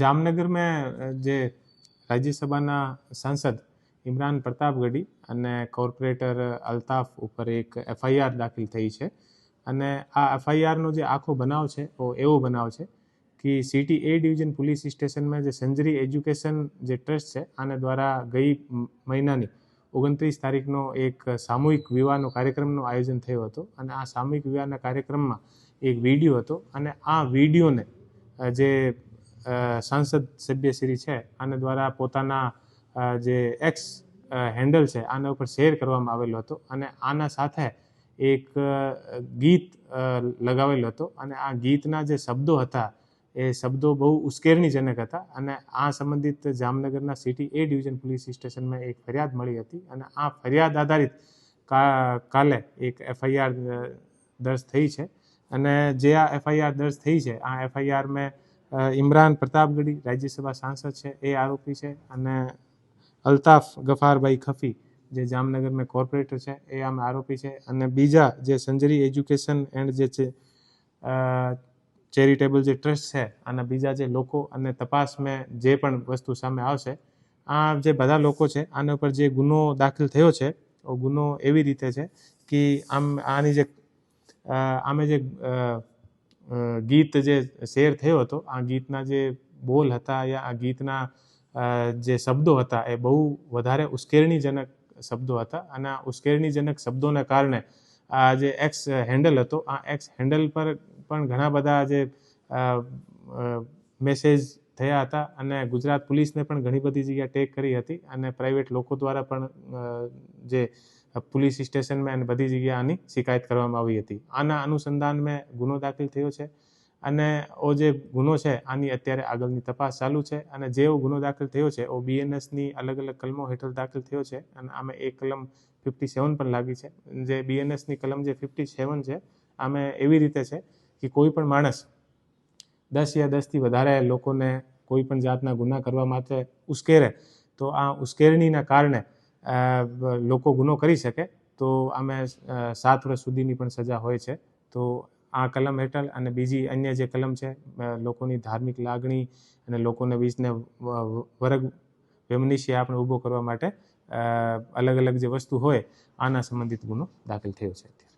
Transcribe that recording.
જામનગરમાં જે રાજ્યસભાના સાંસદ ઇમરાન પ્રતાપ ગઢી અને કોર્પોરેટર અલ્તાફ ઉપર એક એફઆઈઆર દાખલ થઈ છે. અને આ એફઆઈઆરનો જે આખો બનાવ છે તો એવો બનાવ છે કે સિટી એ ડિવિઝન પોલીસ સ્ટેશનમાં જે સંજરી એજ્યુકેશન જે ટ્રસ્ટ છે, આને દ્વારા ગઈ મહિનાની ઓગણત્રીસ તારીખનો એક સામૂહિક વિવાહનો કાર્યક્રમનું આયોજન થયું હતું અને આ સામૂહિક વિવાહના કાર્યક્રમમાં એક વીડિયો હતો અને આ વિડીયોને જે સાંસદ સભ્યશ્રી છે, આના દ્વારા પોતાના જે એક્સ હેન્ડલ છે, આના ઉપર શેર કરવામાં આવેલો હતો અને આના સાથે એક ગીત લગાવેલો હતો અને આ ગીતના જે શબ્દો હતા એ શબ્દો બહુ ઉશ્કેરણીજનક હતા અને આ સંબંધિત જામનગરના સિટી એ ડિવિઝન પોલીસ સ્ટેશનમાં એક ફરિયાદ મળી હતી અને આ ફરિયાદ આધારિત કાલે એક એફઆઈઆર દર્જ થઈ છે અને જે આ એફઆઈઆર દર્જ થઈ છે, આ એફઆઈઆર મેં ઇમરાન પ્રતાપગઢી રાજ્યસભા સાંસદ છે એ આરોપી છે અને અલ્તાફ ગફારભાઈ ખફી જે જામનગરમાં કોર્પોરેટર છે એ આમ આરોપી છે અને બીજા જે સંજરી એજ્યુકેશન એન્ડ જે છે ચેરિટેબલ જે ટ્રસ્ટ છે અને બીજા જે લોકો અને તપાસમાં જે પણ વસ્તુ સામે આવશે, આ જે બધા લોકો છે, આના ઉપર જે ગુનો દાખલ થયો છે ગુનો એવી રીતે છે કે આમ આની જે આમે જે ગીત જે શેર થયો હતો, આ ગીતના જે બોલ હતા યા આ ગીતના જે શબ્દો હતા એ બહુ વધારે ઉશ્કેરણીજનક શબ્દો હતા અને ઉશ્કેરણીજનક શબ્દોના કારણે આ જે એક્સ હેન્ડલ હતો, આ એક્સ હેન્ડલ પર પણ ઘણા બધા જે મેસેજ થયા હતા અને ગુજરાત પોલીસને પણ ઘણી બધી જગ્યાએ ટેક કરી હતી અને પ્રાઇવેટ લોકો દ્વારા પણ જે પોલીસ સ્ટેશનમાં અને બધી જગ્યાએ આની શિકાયત કરવામાં આવી હતી. આના અનુસંધાનમાં ગુનો દાખલ થયો છે. અને ઓ જે ગુનો છે, આની અત્યારે આગળની તપાસ ચાલુ છે અને જેવો ગુનો દાખલ થયો છે, ઓ બીએનએસની અલગ અલગ કલમો હેઠળ દાખલ થયો છે અને આમે એ કલમ ફિફ્ટી સેવન પણ લાગી છે. જે બીએનએસની કલમ જે ફિફ્ટી સેવન છે, આમે એવી રીતે છે કે કોઈ પણ માણસ દસ યા દસથી વધારે લોકોને કોઈ પણ જાતના ગુના કરવા માટે ઉશ્કેરે, તો આ ઉશ્કેરણીના કારણે લોકો ગુનો કરી શકે, તો આમે સાત વર્ષ સુધીની પણ સજા હોય છે. તો આ કલમ હેઠળ અને બીજી અન્ય જે કલમ છે લોકોની ધાર્મિક લાગણી અને લોકોને બીજને વર્ગ વેમનીશી આપણે ઊભો કરવા માટે અલગ અલગ જે વસ્તુ હોય, આના સંબંધિત ગુનો દાખલ થયો છે અત્યારે.